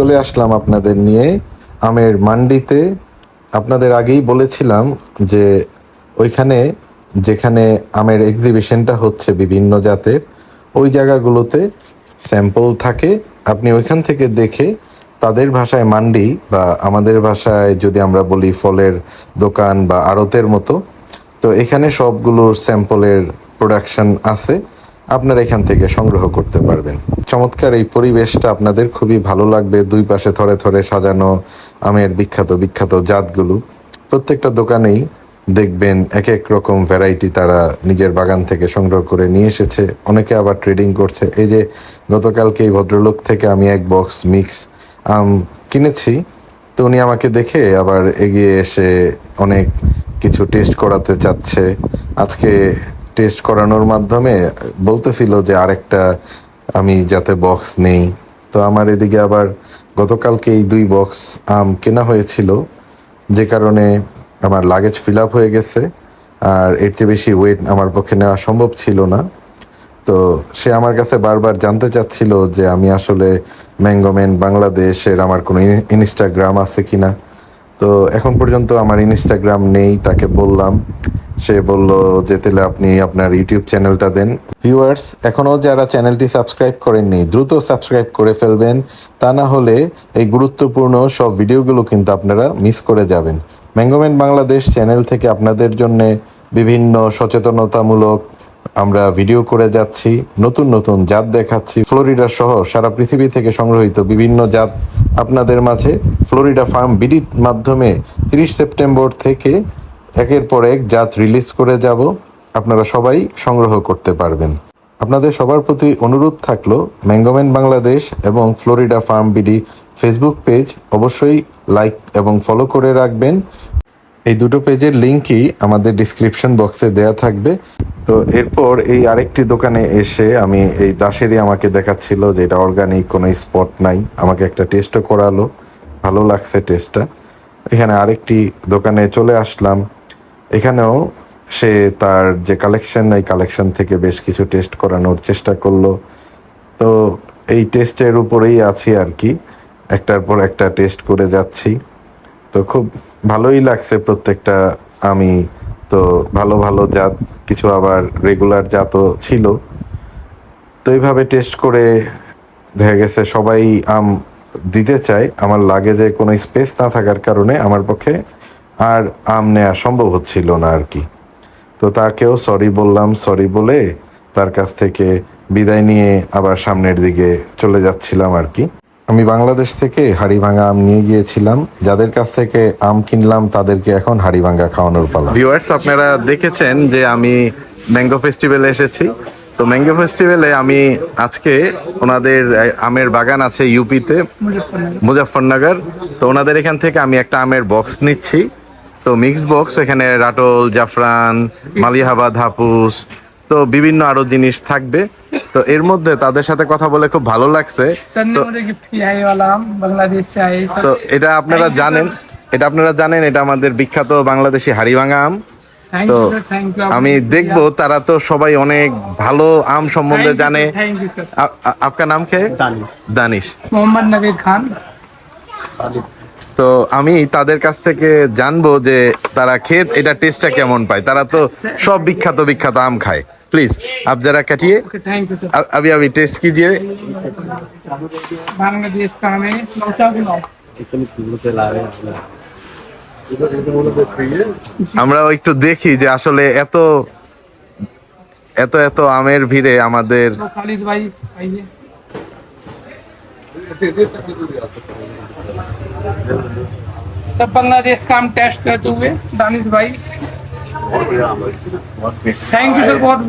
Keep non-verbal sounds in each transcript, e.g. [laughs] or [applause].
চলে আসলাম আপনাদের নিয়ে আমের মান্ডিতে। আপনাদের আগেই বলেছিলাম যে ওইখানে যেখানে আমের এক্সিবিশনটা হচ্ছে বিভিন্ন জাতের, ওই জায়গাগুলোতে স্যাম্পল থাকে। আপনি ওইখান থেকে দেখে তাদের ভাষায় মান্ডি বা আমাদের ভাষায় যদি আমরা বলি ফলের দোকান বা আড়তের মতো, তো এখানে সবগুলোর স্যাম্পলের প্রোডাকশন আছে। আপনারা এখান থেকে সংগ্রহ করতে পারবেন। চমৎকার এই পরিবেশটা আপনাদের খুবই ভালো লাগবে। দুই পাশে থরে থরে সাজানো আমের বিখ্যাত বিখ্যাত জাতগুলো। প্রত্যেকটা দোকানেই দেখবেন এক এক রকম ভ্যারাইটি তারা নিজের বাগান থেকে সংগ্রহ করে নিয়ে এসেছে। অনেকে আবার ট্রেডিং করছে। এই যে গতকালকে এই ভদ্রলোক থেকে আমি এক বক্স মিক্স আম কিনেছি। তো উনি আমাকে দেখে আবার এগিয়ে এসে অনেক কিছু টেস্ট করাতে চাচ্ছে। আজকে টেস্ট করানোর মাধ্যমে বলতেছিল যে আরেকটা আমি যাতে বক্স নেই। তো আমার এদিকে আবার গতকালকে এই দুই বক্স আম কেনা হয়েছিল, যে কারণে আমার লাগেজ ফিল আপ হয়ে গেছে, আর এর চেয়ে বেশি ওয়েট আমার পক্ষে নেওয়া সম্ভব ছিল না। তো সে আমার কাছে বারবার জানতে চাচ্ছিল যে আমি আসলে ম্যাঙ্গোম্যান বাংলাদেশের আমার কোনো ইনস্টাগ্রাম আছে কিনা। তো এখন পর্যন্ত আমার ইনস্টাগ্রাম নেই, তাকে বললাম। সে বলল যে, তাহলে আপনি আপনার ইউটিউব চ্যানেলটা দেন। ভিউয়ার্স এখনও যারা চ্যানেলটি সাবস্ক্রাইব করেননি, দ্রুত সাবস্ক্রাইব করে ফেলবেন। তা না হলে এই গুরুত্বপূর্ণ সব ভিডিওগুলো কিন্তু আপনারা মিস করে যাবেন। ম্যাঙ্গোম্যান বাংলাদেশ চ্যানেল থেকে আপনাদের জন্যে বিভিন্ন সচেতনতামূলক আমরা ভিডিও করে যাচ্ছি। নতুন নতুন জাত দেখাচ্ছি। ফ্লোরিডা সহ সারা পৃথিবী থেকে সংগ্রহিত বিভিন্ন জাত আপনাদের মাঝে। ফ্লোরিডা ফার্ম বিডির মাধ্যমে তিরিশ সেপ্টেম্বর থেকে একের পর এক জাত রিলিজ করে যাব, আপনারা সবাই সংগ্রহ করতে পারবেন। আপনাদের সবার প্রতি অনুরোধ থাকল ম্যাঙ্গোম্যান বাংলাদেশ এবং Florida farm BD Facebook page অবশ্যই লাইক এবং ফলো করে রাখবেন। এই দুটো পেজের লিঙ্কই আমাদের ডিসক্রিপশন বক্সে দেয়া থাকবে। তো এরপর এই আরেকটি দোকানে এসে আমি এই দাসেরই আমাকে দেখাচ্ছিল যে এটা অর্গানিক কোনো স্পট নাই। আমাকে একটা টেস্টও করালো। ভালো লাগছে টেস্টটা এখানে আরেকটি দোকানে চলে আসলাম। এখানেও সে তার যে কালেকশন এই কালেকশন থেকে বেশ কিছু টেস্ট করানোর চেষ্টা করল। তো এই টেস্টের উপরেই আছি আর কি। একটার পর একটা টেস্ট করে যাচ্ছি। তো খুব ভালোই লাগছে প্রত্যেকটা। আমি তো ভালো ভালো জাত, কিছু আবার রেগুলার জাতও ছিল। তো এইভাবে টেস্ট করে দেখা গেছে সবাই আম দিতে চায়। আমার লাগেজে কোনো স্পেস না থাকার কারণে আমার পক্ষে আর আম নেওয়া সম্ভব হচ্ছিল না আর কি। তো তাকেও সরি বললাম সরি বলে তার কাছ থেকে বিদায় নিয়ে আবার সামনের দিকে চলে যাচ্ছিলাম আর কি। আমি বাংলাদেশ থেকে হাড়িভাঙা আম নিয়ে গিয়েছিলাম। যাদের কাছ থেকে আম কিনলাম তাদেরকে এখন হাড়িভাঙা খাওয়ানোর পালা। ভিউয়ার্স আপনারা দেখেছেন যে আমি ম্যাঙ্গো ফেস্টিভ্যালে এসেছি। তো ম্যাঙ্গো ফেস্টিভ্যালে আমি আজকে ওনাদের আমের বাগান আছে ইউপিতে মুজাফরনগর তো ওনাদের এখান থেকে আমি একটা আমের বক্স নিচ্ছি। তো মিক্স বক্স এখানে রাটল জাফরান মালিহাবাদ হাপুস তো বিভিন্ন আরও জিনিস থাকবে। তো এর মধ্যে তাদের সাথে কথা বলে খুব ভালো লাগছে। তো এটা আপনারা জানেন এটা আপনারা জানেন এটা আমাদের বিখ্যাত বাংলাদেশি হাড়িভাঙা আম। তো আমি দেখব তারা তো সবাই অনেক ভালো আম সম্বন্ধে জানে। আপনার নাম কে? দানিশ। মোহাম্মদ নবীর খান। তো আমি তাদের কাছ থেকে জানবো যে তারা খেত এটা টেস্টটা কেমন পায় তারা তো সব বিখ্যাত বিখ্যাত আম খায় প্লিজ আপ যারা কাটিয়ে ओके थैंक यू सर अ- अभी अभी टेस्ट कीजिए बांग्लादेश का हमें नौशा की नौ আমরা একটু দেখি যে আসলে এত এত এত আমের ভিড়ে আমাদের सब बांग्लादेश का हम टेस्ट करते हुए दानिश भाई। थैंक यू सर बहुत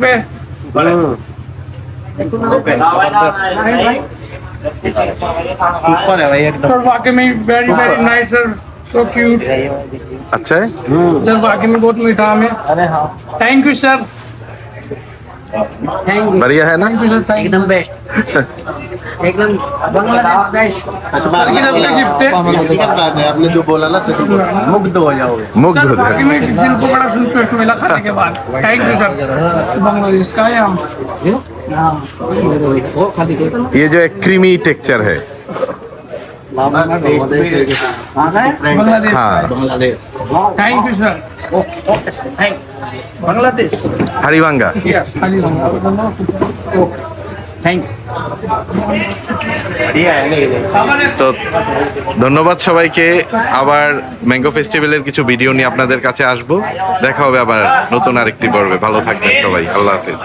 सुपर है भाई सर वाकई में very very nice sir so cute अच्छा है? सर वाकई में बहुत मीठा हमें। अरे हाँ। थैंक यू सर बढ़िया है ना? एकदम बेस्ट [laughs] एकदम बांग्लादेश बेस्ट है आपने जो बोला ना तो मुग्ध हो जाओगे। मुग्ध हो में दिल को बड़ा संतुष्ट मिला खाने के बाद। थैंक यू सर बांग्लादेश का है कोई ये? जो एक क्रीमी टेक्सचर है। बांग्लादेश है? बांग्लादेश हाँ? Bangladesh thank you sir Bangladesh. হারিবাঙ্গা। তো ধন্যবাদ সবাইকে। আবার ম্যাঙ্গো ফেস্টিভ্যালের কিছু ভিডিও নিয়ে আপনাদের কাছে আসব। দেখা হবে আবার নতুন আরেকটি পর্বে। ভালো থাকবেন সবাই। আল্লাহ হাফিজ।